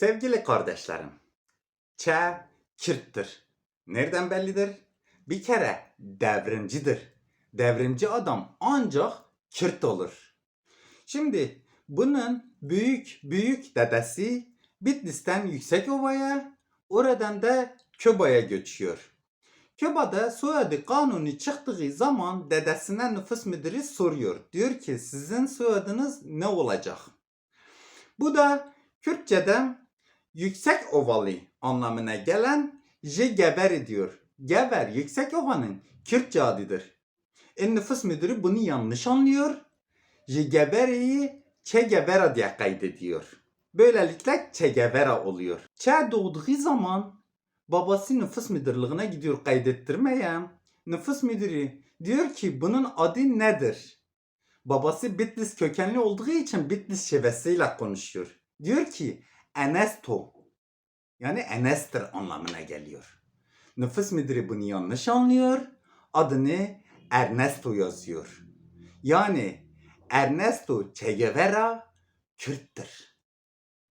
Sevgili kardeşlerim, Ç Kürttür. Nereden bellidir? Bir kere devrimcidir. Devrimci adam ancak Kürt olur. Şimdi bunun büyük büyük dedesi Bitlis'ten Yüksekova'ya, oradan da Köba'ya göçüyor. Köba'da soyadı kanuni çıktığı zaman dedesine nüfus müdürü soruyor. Diyor ki sizin soyadınız ne olacak? Bu da Kürtçe'de yüksek ovalı anlamına gelen J geber diyor. Geber yüksek ovanın Kürtçe adıdır. E nüfus müdürü bunu yanlış anlıyor. J geberiyi Che Guevara diye kaydediyor. Böylelikle Che Guevara oluyor. Che doğduğu zaman babası nüfus müdürlüğüne gidiyor kaydettirmeye. Nüfus müdürü diyor ki bunun adı nedir? Babası Bitlis kökenli olduğu için Bitlis şivesiyle konuşuyor. Diyor ki Ernesto. Yani Enes'tir anlamına geliyor. Nüfus müdürü bunu yanlış anlıyor. Adını Ernesto yazıyor. Yani Ernesto Che Guevara Kürttür.